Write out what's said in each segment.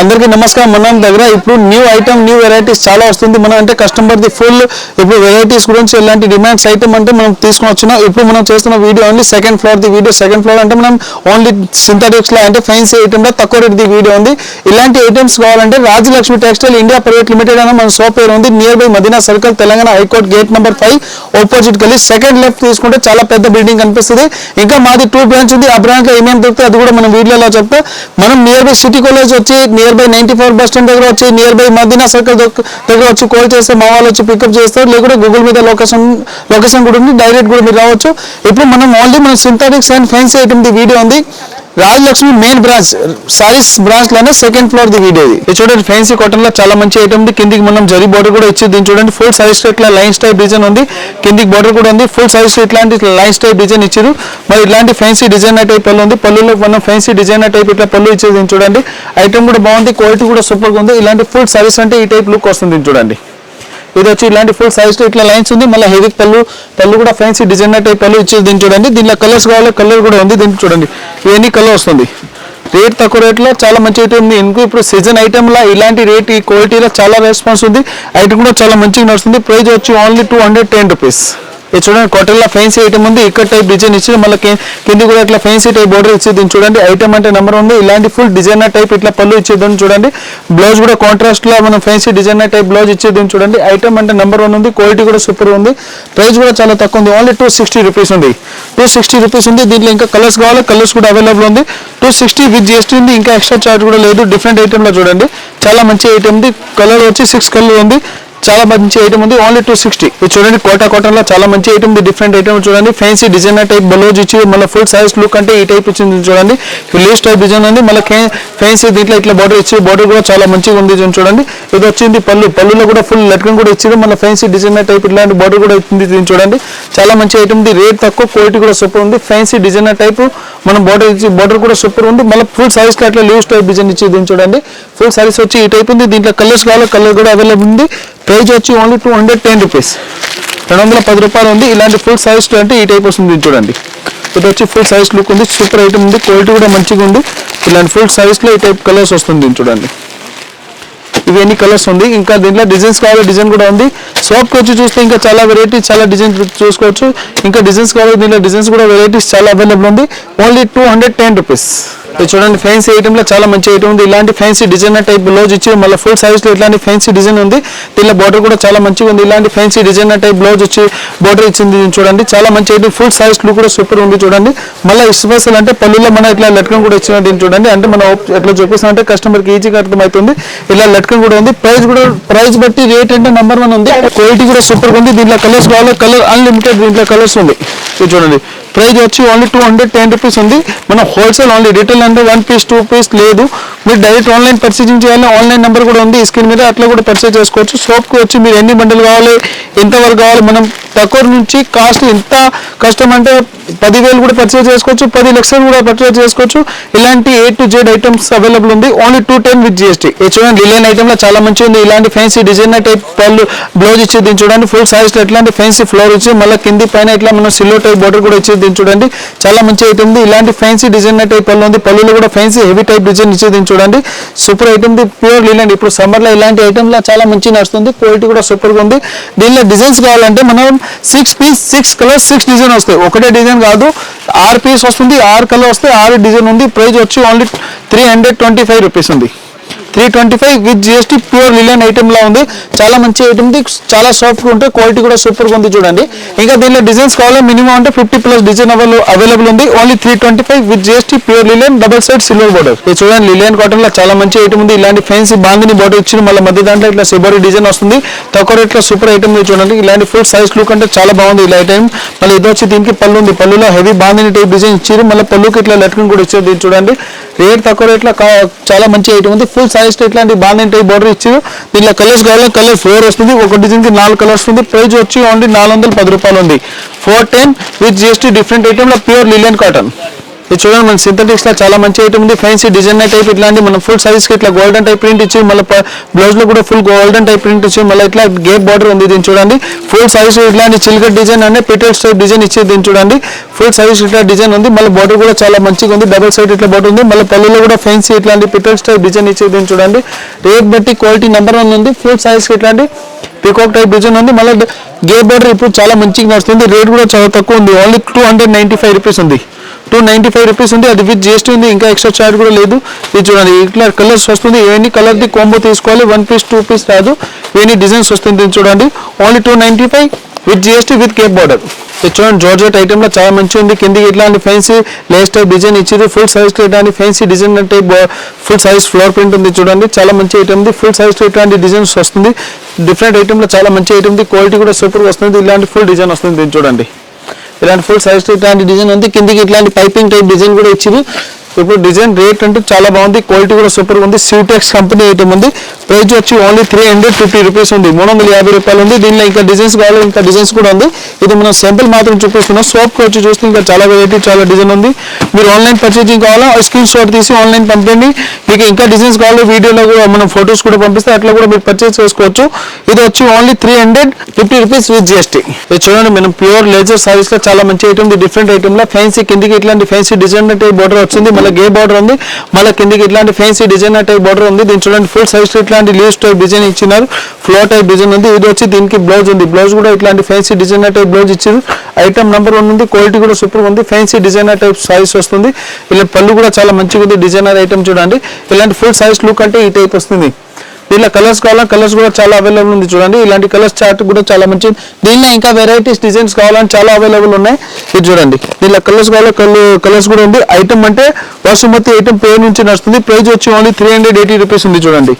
అందరికీ నమస్కారం. మనం దగ్గర ఇప్పుడు న్యూ ఐటమ్ న్యూ వెరైటీస్ చాలా వస్తుంది. మనం అంటే కస్టమర్ ది ఫుల్ ఇప్పుడు వెరైటీస్ గురించి ఎలాంటి డిమాండ్స్ ఐటమ్ అంటే మనం తీసుకుని వచ్చినాం ఇప్పుడు మనం చేస్తున్న వీడియో ఓన్లీ సెకండ్ ఫ్లోర్ ది వీడియో సెకండ్ ఫ్లోర్ అంటే మనం ఓన్లీ సింథటిక్స్లో అంటే ఫెన్సీ ఐటమ్ తక్కువ రేట్ ది వీడియో ఉంది. ఇలాంటి ఐటమ్స్ కావాలంటే Rajalakshmi textile India private limited అనే మన షాప్ పేరు ఉంది. Near by Madina circle Telangana high court gate number five opposite కలిసి సెకండ్ లెఫ్ట్ తీసుకుంటే చాలా పెద్ద బిల్డింగ్ కనిపిస్తుంది. ఇంకా మాది టూ బ్రాంచ్ ఉంది. ఆ బ్రాంచ్లో ఏమేమి దొరుకుతాయి అది కూడా మనం వీడియోలో చెప్తే. మనం నియర్ బై సిటీ కాలేజ్ వచ్చి near by ninety four bus stand దగ్గర వచ్చి నియర్ బై మదీనా సర్కిల్ దగ్గర వచ్చి కాల్ చేస్తే మా వాళ్ళు వచ్చి పికప్ చేస్తారు. లేకుంటే గూగుల్ మీద లొకేషన్ లొకేషన్ కూడా ఉంది. డైరెక్ట్ కూడా మీరు రావచ్చు. ఇప్పుడు మనం ఓన్లీ మన సింథటిక్స్ అండ్ ఫెన్సీ ఐటమ్ ది వీడియో ఉంది. రాజలక్ష్మి మెయిన్ బ్రాంచ్ సారీస్ బ్రాంచ్లోనే సెకండ్ ఫ్లోర్ ది వీడేది. ఇది చూడండి ఫ్యాన్సీ కాటన్లో చాలా మంచి ఐటమ్ ఉంది. కిందికి మనం జరీ బోర్డర్ కూడా ఇచ్చి దీన్ని చూడండి ఫుల్ సైజ్ ఇట్లా లైన్స్ టైప్ డిజైన్ ఉంది. కిందికి బోర్డర్ కూడా ఉంది. ఫుల్ సైజ్ ఇట్లాంటి లైన్స్ టైప్ డిజైన్ ఇచ్చారు మరి ఇలాంటి ఫ్యాన్సీ డిజైన్ టైప్ పళ్ళు ఉంది. పళ్ళులో మనం ఫ్యాన్సీ డిజైన్ టైప్ ఇట్లా పళ్ళు ఇచ్చేది చూడండి. ఐటమ్ కూడా బాగుంది క్వాలిటీ కూడా సూపర్గా ఉంది. ఇలాంటి ఫుల్ సారీస్ అంటే ఈ టైప్ లుక్ వస్తుంది చూడండి. ఇది వచ్చి ఇలాంటి ఫుల్ సైజ్ ఇట్లా లైన్స్ ఉంది. మళ్ళీ హెవీ పళ్ళు పళ్ళు కూడా ఫ్యాన్సీ డిజైనర్ టైప్ పళ్ళు ఇచ్చేది దీన్ని చూడండి. దీనిలో కలర్స్ కావాలి కలర్ కూడా ఉంది దీన్ని చూడండి. ఇవన్నీ కలర్ వస్తుంది? రేట్ తక్కువ రేట్లో చాలా మంచి ఐటమ్ ఉంది. ఇంకో ఇప్పుడు సీజన్ ఐటెంలా ఇలాంటి రేట్ ఈ క్వాలిటీలో చాలా రెస్పాన్స్ ఉంది. ఐటమ్ కూడా చాలా మంచిగా నడుస్తుంది. ప్రైస్ వచ్చి only two hundred ten rupees ఇది చూడండి కోటల్లో ఫెన్సీ ఐటమ్ ఉంది ఇక్కడ టైప్ డిజైన్ ఇచ్చి మళ్ళీ కింది కూడా ఇట్లా ఫెన్సీ టైప్ బోర్డర్ ఇచ్చి దీన్ని చూడండి ఐటమ్ అంటే నెంబర్ ఉంది. ఇలాంటి ఫుల్ డిజైనర్ టైప్ ఇట్లా పళ్ళు ఇచ్చేది చూడండి బ్లౌజ్ కూడా కాంట్రాస్ట్లో మనం ఫెన్సీ డిజైనర్ టైప్ బ్లౌజ్ ఇచ్చేది చూడండి ఐటమ్ అంటే నెంబర్ వన్ ఉంది. క్వాలిటీ కూడా సూపర్ ఉంది. ప్రైస్ కూడా చాలా తక్కువ ఉంది. ఓన్లీ టూ సిక్స్టీ రూపీస్ ఉంది. టూ సిక్స్టీ రూపీస్ ఉంది. దీంట్లో ఇంకా కలర్స్ కావాలి? కలర్స్ కూడా అవైలబుల్ ఉంది. టూ సిక్స్టీ విత్ జిఎస్టీ ఉంది. ఇంకా ఎక్స్ట్రా చార్జ్ కూడా లేదు. డిఫరెంట్ ఐటమ్లో చూడండి. చాలా మంచి ఐటమ్ ఉంది. కలర్ వచ్చి సిక్స్ కలర్ ఉంది. చాలా మంచి ఐటమ్ ఉంది. ఓన్లీ టూ సిక్స్టీ ఇది చూడండి కోటా కాటన్లో చాలా మంచి ఐటమ్ ఉంది. డిఫరెంట్ ఐటమ్ చూడండి. ఫ్యాన్సీ డిజైనర్ టైప్ బ్లౌజ్ ఇచ్చి మళ్ళీ ఫుల్ సైజ్ లుక్ అంటే ఈ టైప్ ఇచ్చింది చూడండి. లేస్ టైప్ డిజైన్ ఉంది. మళ్ళీ ఫ్యాన్సీ దీంట్లో ఇట్లా బార్డర్ ఇచ్చి బార్డర్ కూడా చాలా మంచిగా ఉంది ఇది చూడండి. ఇది వచ్చింది పళ్ళు. పళ్ళులో కూడా ఫుల్ లట్కన్ కూడా ఇచ్చింది. మళ్ళీ ఫ్యాన్సీ డిజైనర్ టైప్ ఇట్లాంటి బార్డర్ కూడా ఇచ్చింది దీన్ని చూడండి. చాలా మంచి ఐటమ్ ఉంది. రేట్ తక్కువ క్వాలిటీ కూడా సూపర్ ఉంది. ఫ్యాన్సీ డిజైనర్ టైప్ మనం బార్డర్ ఇచ్చి బార్డర్ కూడా సూపర్ ఉంది. మళ్ళీ ఫుల్ సైజ్ అట్లా లీవ్స్ టైప్ డిజైన్ ఇచ్చి దీన్ని చూడండి. ఫుల్ సైజ్ వచ్చి ఈ టైప్ ఉంది. దీంట్లో కలర్స్ కావాలి కలర్ కూడా అవైలబుల్ ఉంది. ప్రైజ్ వచ్చి only two hundred ten rupees రెండు వందల పది రూపాయలు ఉంది. ఇలాంటి ఫుల్ సైజ్ అంటే ఈ టైప్ వస్తుంది చూడండి. ఇది వచ్చి ఫుల్ సైజ్ లుక్ ఉంది. సూపర్ ఐటమ్ ఉంది. క్వాలిటీ కూడా మంచిగా ఉంది. ఇలాంటి ఫుల్ సైజ్లో ఈ టైప్ కలర్స్ వస్తుంది చూడండి. చూడండి ఇవన్నీ కలర్స్ ఉంది? ఇంకా దీంట్లో డిజైన్స్ కావాలి డిజైన్ కూడా ఉంది. షాప్కి వచ్చి చూస్తే ఇంకా చాలా వెరైటీ చాలా డిజైన్ చూసుకోవచ్చు. ఇంకా డిజైన్స్ కావాలి దీంట్లో డిజైన్స్ కూడా వెరైటీస్ చాలా అవైలబుల్ ఉంది. Only two hundred ten rupees ఇది చూడండి ఫ్యాన్సీ ఐటెంలో లో చాలా మంచి ఐటమ్ ఉంది. ఇలాంటి ఫ్యాన్సీ డిజైనర్ టైప్ బ్లౌజ్ ఇచ్చి మళ్ళీ ఫుల్ సైజ్లో ఇలాంటి ఫ్యాన్సీ డిజైన్ ఉంది. దీనిలో బార్డర్ కూడా చాలా మంచిగా ఉంది. ఇలాంటి ఫ్యాన్సీ డిజైనర్ టైప్ బ్లౌజ్ వచ్చి బార్డర్ ఇచ్చింది చూడండి. చాలా మంచి ఐటమ్ ఫుల్ సైజ్ లుక్ కూడా సూపర్ ఉంది చూడండి. మళ్ళీ స్పెషల్ అంటే పళ్ళులో మన ఇట్లా లట్కం కూడా ఇచ్చినట్టు చూడండి. అంటే మనం ఎట్లా చూపిస్తాం అంటే కస్టమర్కి ఈజీగా అర్థమవుతుంది. ఇలా లట్కం కూడా ఉంది. ప్రైస్ కూడా ప్రైస్ బట్టి రేట్ అంటే నెంబర్ వన్ ఉంది. క్వాలిటీ కూడా సూపర్ ఉంది. దీంట్లో కలర్స్ కావాలి కలర్ అన్లిమిటెడ్ దీంట్లో కలర్స్ ఉంది. చూడండి. ప్రైజ్ వచ్చి only two hundred ten rupees ఉంది. మనం హోల్సేల్ ఓన్లీ రిటైల్ అంటే వన్ పీస్ టూ పీస్ లేదు. మీరు డైరెక్ట్ ఆన్లైన్ పర్చేసింగ్ చేయాలి ఆన్లైన్ నెంబర్ కూడా ఉంది స్క్రీన్ మీద అట్లా కూడా పర్చేజ్ చేసుకోవచ్చు. షాప్కి వచ్చి మీరు ఎన్ని బండలు కావాలి ఎంతవరకు కావాలి మనం తక్కువ నుంచి కాస్ట్ ఎంత కష్టం అంటే పదివేలు కూడా పర్చేజ్ చేసుకోవచ్చు పది లక్షలు కూడా పర్చేజ్ చేసుకోవచ్చు. ఇలాంటి A to Z items available ఉంది. Only two ten with GST చూడండి డిలైన్ ఐటమ్లో చాలా మంచి ఉంది. ఇలాంటి ఫ్యాన్సీ డిజైనర్ టైప్ పళ్ళు బ్లౌజ్ ఇచ్చి దీన్ని చూడండి. ఫుల్ సైజ్లో ఫ్యాన్సీ ఫ్లోర్ ఇచ్చి మళ్ళీ కింది పైన ఇట్లా మనం సిల్వర్ టైప్ బోర్డర్ కూడా ఇచ్చి దీన్ని చూడండి. చాలా మంచి ఐటమ్ ఉంది. ఇలాంటి ఫ్యాన్సీ డిజైనర్ టైప్ పళ్ళు ఉంది. పళ్ళులో కూడా ఫ్యాన్సీ హెవీ టైప్ డిజైన్ ఇచ్చి దీన్ని చూడండి. సూపర్ ఐటమ్ ది ప్యూర్ లీలాండ్ ఇప్పుడు సమ్మర్లో ఇలాంటి ఐటమ్లో చాలా మంచి నడుస్తుంది. క్వాలిటీ కూడా సూపర్గా ఉంది. దీనిలో డిజైన్స్ కావాలంటే మనం six piece six colours six design వస్తాయి. ఒకటే డిజైన్ కాదు ఆరు పీస్ వస్తుంది ఆరు కలర్ వస్తే ఆరు డిజైన్ ఉంది. ప్రైస్ వచ్చి only three hundred twenty five rupees ఉంది. Three twenty five with GST pure linen item లా ఉంది. చాలా మంచి ఐటమ్ ఉంది చాలా సాఫ్ట్గా ఉంటే క్వాలిటీ కూడా సూపర్గా ఉంది చూడండి. ఇంకా దీనిలో డిజైన్స్ కావాలి? మినిమం అంటే ఫిఫ్టీ ప్లస్ డిజైన్ అవైలబుల్ ఉంది. Only three twenty five with GST pure linen double side silver border ఇది చూడండి లిలియన్ కాటన్లో చాలా మంచి ఐటమ్ ఉంది. ఇలాంటి ఫ్యాన్సీ బాందిని బోర్డర్ ఇచ్చిన మళ్ళీ మధ్య దాంట్లో ఇట్లా సిబోరీ డిజైన్ వస్తుంది. తక్కువ రేట్లో సూపర్ ఐటమ్ చూడండి. ఇలాంటి ఫుల్ సైజ్ లుక్ అంటే చాలా బాగుంది ఇలా ఐటమ్ మళ్ళీ ఇది వచ్చి దీనికి పళ్ళు ఉంది. పళ్ళులో హెవీ బాందిని టైప్ డిజైన్ ఇచ్చారు. మళ్ళీ పళ్ళుకి ఇట్లా లెట్కన్ కూడా ఇచ్చారు దీన్ని చూడండి. రేట్ తక్కువ రేట్లో చాలా మంచి ఐటమ్ ఉంది. ఫుల్ సైజ్ ఇట్లాంటి బాందిని టైప్ బోర్డర్ ఇచ్చారు. దీనిలో కలర్స్ కావాలి కలర్ ఫోర్ వస్తుంది ఒక డిజైన్కి నాలుగు కలర్స్ ఉంది ప్రైస్ వచ్చి ఓన్లీ నాలుగు వందల పది రూపాయలు ఉంది. Four ten with GST different ఐటమ్లో pure linen cotton ఇది చూడండి మన సింథటిక్స్లో చాలా మంచి ఐటమ్ ఉంది. ఫ్యాన్సీ డిజైన్ టైప్ ఇట్లాంటి మనం ఫుల్ సైజ్కి ఇట్లా గోల్డెన్ టైప్ ప్రింట్ ఇచ్చి మళ్ళీ బ్లౌజ్లో కూడా ఫుల్ గోల్డెన్ టైప్ ప్రింట్ ఇచ్చి మళ్ళీ ఇట్లా గేప్ బార్డర్ ఉంది దీన్ని చూడండి. ఫుల్ సైజ్ ఇట్లాంటి చిల్కట్ డిజైన్ అనే పిటల్స్ టైప్ డిజైన్ ఇచ్చి దీన్ని చూడండి. ఫుల్ సైజ్ ఇట్లా డిజైన్ ఉంది. మళ్ళీ బార్డర్ కూడా చాలా మంచిగా ఉంది. డబల్ సైడ్ ఇట్లా బార్డర్ ఉంది. మళ్ళీ పళ్ళులో కూడా ఫ్యాన్సీ ఇట్లాంటి పిటల్స్ టైప్ డిజైన్ ఇచ్చి దీన్ని చూడండి. రేట్ బట్టి క్వాలిటీ నెంబర్ వన్ ఉంది. ఫుల్ సైజ్కి ఇట్లాంటి పీకాక్ టైప్ డిజైన్ ఉంది. మళ్ళీ గేప్ బార్డర్ ఇప్పుడు చాలా మంచిగా నడుస్తుంది రేట్ కూడా చాలా తక్కువ ఉంది. Only two hundred ninety five rupees ఉంది. టూ నైన్టీ ఫైవ్ రూపీస్ ఉంది. అది విత్ జిఎస్టీ ఉంది. ఇంకా ఎక్స్ట్రా చార్జ్ కూడా లేదు. ఇది చూడండి ఇట్లా కలర్స్ వస్తుంది. ఏని కలర్ది కాంబో తీసుకోవాలి. వన్ పీస్ టూ పీస్ రాదు. ఏని డిజైన్స్ వస్తుంది ఇది చూడండి only two ninety five with GST with cape border చూడండి జార్జెట్ ఐటమ్ చాలా మంచిగా ఉంది. కిందికి ఇట్లాంటి ఫ్యాన్సీ లేస్ టైప్ డిజైన్ ఇచ్చింది ఫుల్ సైజ్ ఇట్లాంటి fancy design type full size floor print ఉంది చూడండి. చాలా మంచి ఐటమ్ ఉంది. ఫుల్ సైజ్ ఇట్లాంటి డిజైన్స్ వస్తుంది. డిఫరెంట్ ఐటెంలో లో చాలా మంచి ఐటమ్ ఉంది. క్వాలిటీ కూడా సూపర్ వస్తుంది. ఇలాంటి ఫుల్ డిజైన్ వస్తుంది చూడండి. ఇలాంటి ఫుల్ సైజ్ ఇట్లాంటి డిజైన్ ఉంది. కిందికి ఇట్లాంటి పైపింగ్ టైప్ డిజైన్ కూడా ఇచ్చింది ఇప్పుడు డిజైన్ రేట్ అంటే చాలా బాగుంది. క్వాలిటీ కూడా సూపర్ ఉంది. సిటెక్స్ కంపెనీ ఐటమ్ ఉంది. ప్రైస్ వచ్చి only three hundred fifty rupees ఉంది. మూడు వందల యాభై రూపాయలు ఉంది. దీనిలో ఇంకా డిజైన్స్ కావాలి ఇంకా డిజైన్స్ కూడా ఉంది. ఇది మనం సింపుల్ మాత్రం చూపిస్తున్నాం. సోప్ వచ్చి చూస్తే ఇంకా చాలా వెరైటీ చాలా డిజైన్ ఉంది. మీరు ఆన్లైన్ పర్చేజింగ్ కావాలా? స్క్రీన్ షాట్ తీసి ఆన్లైన్ పంపండి. మీకు ఇంకా డిజైన్స్ కావాలి. వీడియోలో కూడా మనం ఫొటోస్ కూడా పంపిస్తే అట్లా కూడా మీరు పర్చేస్ చేసుకోవచ్చు. ఇది వచ్చి only three hundred fifty rupees with GST ఇది చూడండి మనం ప్యూర్ లేజర్ సారీస్లో చాలా మంచి ఐటమ్ ఉంది. డిఫరెంట్ ఐటమ్లో. ఫ్యాన్సీ కిందికి ఇట్లాంటి ఫ్యాన్సీ డిజైన్ అంటే బోర్డర్ వచ్చింది. మళ్ళీ గే బార్డర్ ఉంది. మళ్ళీ కిందికి ఇట్లాంటి ఫ్యాన్సీ డిజైన్ టైప్ బోర్డర్ ఉంది. దీని చూడండి ఫుల్ సైజ్ ఇట్లాంటి లీవ్స్ టైప్ డిజైన్ ఇచ్చినారు. ఫ్లో టైప్ డిజైన్ ఉంది. ఇది వచ్చి దీనికి బ్లౌజ్ ఉంది. బ్లౌజ్ కూడా ఇట్లాంటి ఫ్యాన్సీ డిజైన్ టైప్ బ్లౌజ్ ఇచ్చారు ఐటమ్ నెంబర్ వన్ ఉంది. క్వాలిటీ కూడా సూపర్ ఉంది. ఫ్యాన్సీ డిజైనర్ టైప్ సైజ్ వస్తుంది. ఇలా పళ్ళు కూడా చాలా మంచిగా ఉంది. డిజైనర్ ఐటమ్ చూడండి. ఇలాంటి ఫుల్ సైజ్ లుక్ అంటే ఈ టైప్ వస్తుంది. దీంట్లో కలర్స్ కావాలా? కలర్స్ కూడా చాలా అవైలబుల్ ఉంది చూడండి. ఇలాంటి కలర్స్ చార్ట్ కూడా చాలా మంచి దీనిలో ఇంకా వెరైటీస్ డిజైన్స్ కావాలని చాలా అవైలబుల్ ఉన్నాయి. ఇది చూడండి. దీంట్లో కలర్స్ కావాలి? కలర్స్ కూడా ఉంది. ఐటమ్ అంటే వాసుమతి ఐటమ్ పేరు నుంచి నడుస్తుంది. ప్రైస్ వచ్చి only three hundred eighty rupees ఉంది చూడండి.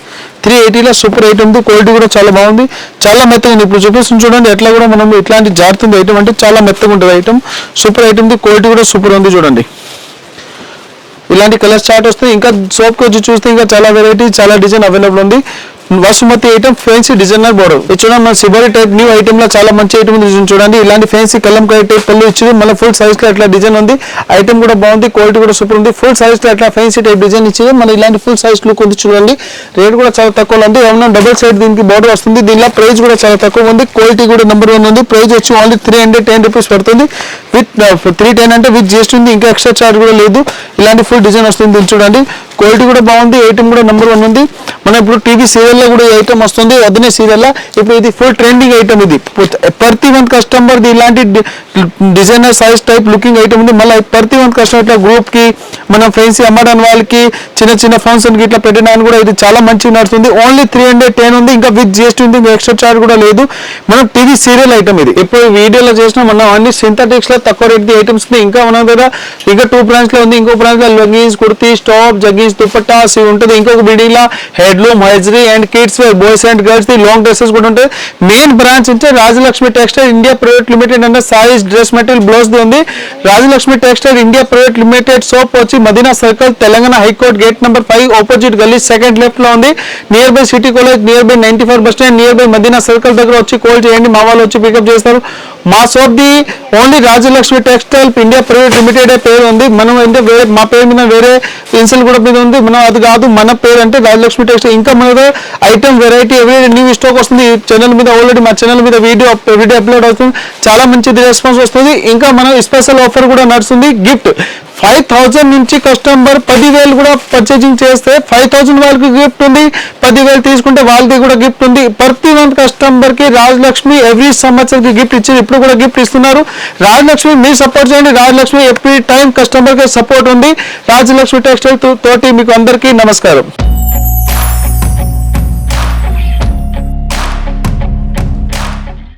త్రీ ఎయిటీలో సూపర్ ఐటమ్ ఉంది. క్వాలిటీ కూడా చాలా బాగుంది. చాలా మెత్తగా ఉంది. ఇప్పుడు చూపిస్తుంది చూడండి ఎట్లా కూడా మనం ఇట్లాంటి జారుతుంది ఐటమ్ అంటే చాలా మెత్తగా ఉంటుంది ఐటమ్ సూపర్ ఐటమ్ ఉంది. క్వాలిటీ కూడా సూపర్ ఉంది చూడండి. ఇలాంటి కలర్ చార్ట్ వస్తే ఇంకా సోప్ వచ్చి చూస్తే ఇంకా చాలా వెరైటీ చాలా డిజైన్ అవైలబుల్ ఉంది. Vasumathi item fancy designer border ఇది చూడండి మన శిబరి టైప్ న్యూ ఐటమ్లో చాలా మంచి ఐటమ్ చూడండి. ఇలాంటి ఫ్యాన్సీ కలంకాయ టైప్ పళ్ళు ఇచ్చింది. మళ్ళీ ఫుల్ సైజ్లో అట్లా డిజైన్ ఉంది. ఐటమ్ కూడా బాగుంది క్వాలిటీ కూడా సూపర్ ఉంది. ఫుల్ సైజ్లో అట్లా ఫ్యాన్సీ టైప్ డిజైన్ ఇచ్చింది. మన ఇలాంటి ఫుల్ సైజ్ లుక్ ఉంది చూడండి. రేట్ కూడా చాలా తక్కువ ఉంది. ఏమన్నా డబుల్ సైడ్ దీనికి బోర్డర్ వస్తుంది. దీనిలో ప్రైస్ కూడా చాలా తక్కువ ఉంది. క్వాలిటీ కూడా నెంబర్ వన్ ఉంది. ప్రైస్ వచ్చి only three hundred ten rupees పడుతుంది. విత్ త్రీ టెన్ అంటే విత్ జిఎస్టీ ఉంది. ఇంకా ఎక్స్ట్రా చార్జ్ కూడా లేదు. ఇలాంటి ఫుల్ డిజైన్ వస్తుంది దీన్ని చూడండి. క్వాలిటీ కూడా బాగుంది ఐటమ్ కూడా నెంబర్ వన్ ఉంది. మన ఇప్పుడు టీవీ సీరియల్లో కూడా ఈ ఐటమ్ వస్తుంది వద్దనే సీరియల్ ఇప్పుడు ఇది ఫుల్ ట్రెండింగ్ ఐటమ్ ఇది. ప్రతి వన్ కస్టమర్ ఇలాంటి designer size type looking item ఉంది. మళ్ళీ ప్రతి వన్ కస్టమర్ ఇట్లా గ్రూప్కి మన ఫ్రెండ్స్ అమ్మడానికి వాళ్ళకి చిన్న చిన్న ఫంక్షన్కి ఇట్లా పెట్టడానికి కూడా ఇది చాలా మంచిగా నడుస్తుంది ఓన్లీ త్రీ హండ్రెడ్ టెన్ ఉంది ఇంకా విత్ జిఎస్టీ ఉంది ఇంకా ఎక్స్ట్రా చార్జ్ కూడా లేదు. మనం టీవీ సీరియల్ ఐటమ్ ఇది. ఇప్పుడు వీడియోలో చేసిన మనం అన్ని సింథటిక్స్లో తక్కువ రేట్ ఐటమ్స్ ఇంకా మనం కదా ఇంకా టూ బ్రాంచ్లో ఉంది ఇంకో బ్రాంచ్లో కుర్తీ స్టాప్ జగ్గింగ్ జగ్గీస్ దుపట్టాస్ ఇవి ఉంటుంది. ఇంకొక బిడిలా లో head hosiery and kids wear boys and girls the long dresses కూడా ఉంటాయి. మెయిన్ బ్రాంచ్ అంటే Rajalakshmi textile India private limited అంటే సారీస్ డ్రెస్ మెటీరియల్ బ్లౌజ్ ఉంది. Rajalakshmi textile India private limited shop వచ్చి Madina circle Telangana high court gate number five opposite గల్లీ second లెఫ్ట్లో ఉంది. Near by city college near by ninety four bus stand near by Madina circle దగ్గర వచ్చి call చేయండి. మా వాళ్ళు వచ్చి పికప్ చేస్తారు. మా shop the only Rajalakshmi textile India private limited పేరు ఉంది. మనం అంటే వేరే మా పేరు మీద వేరే పెన్సిల్ కూడా మీద ఉంది. మనం అది కాదు మన పేరు అంటే రాజలక్ష్మి టెక్స్టైల్ ఇంకా మన item variety every new stock వస్తుంది. ఛానల్ మీద ఆల్రెడీ మా ఛానల్ మీద వీడియో వీడియో అప్లోడ్ అవుతుంది. చాలా మంచిది రెస్పాన్స్ వస్తుంది. ఇంకా మనం స్పెషల్ ఆఫర్ కూడా నడుస్తుంది. గిఫ్ట్ ఫైవ్ థౌజండ్ నుంచి కస్టమర్ పదివేలు కూడా పర్చేజింగ్ చేస్తే ఫైవ్ థౌజండ్ వాళ్ళకి గిఫ్ట్ ఉంది పదివేలు తీసుకుంటే వాళ్ళది కూడా గిఫ్ట్ ఉంది. ప్రతి వన్ కస్టమర్కి రాజలక్ష్మి ఎవ్రీ సంవత్సరంకి గిఫ్ట్ ఇచ్చింది ఇప్పుడు కూడా గిఫ్ట్ ఇస్తున్నారు. రాజలక్ష్మి మీరు సపోర్ట్ చేయండి. రాజలక్ష్మి ఎవ్రీ టైం కస్టమర్కి సపోర్ట్ ఉంది. రాజలక్ష్మి టెక్స్టైల్ తోటి మీకు అందరికీ నమస్కారం.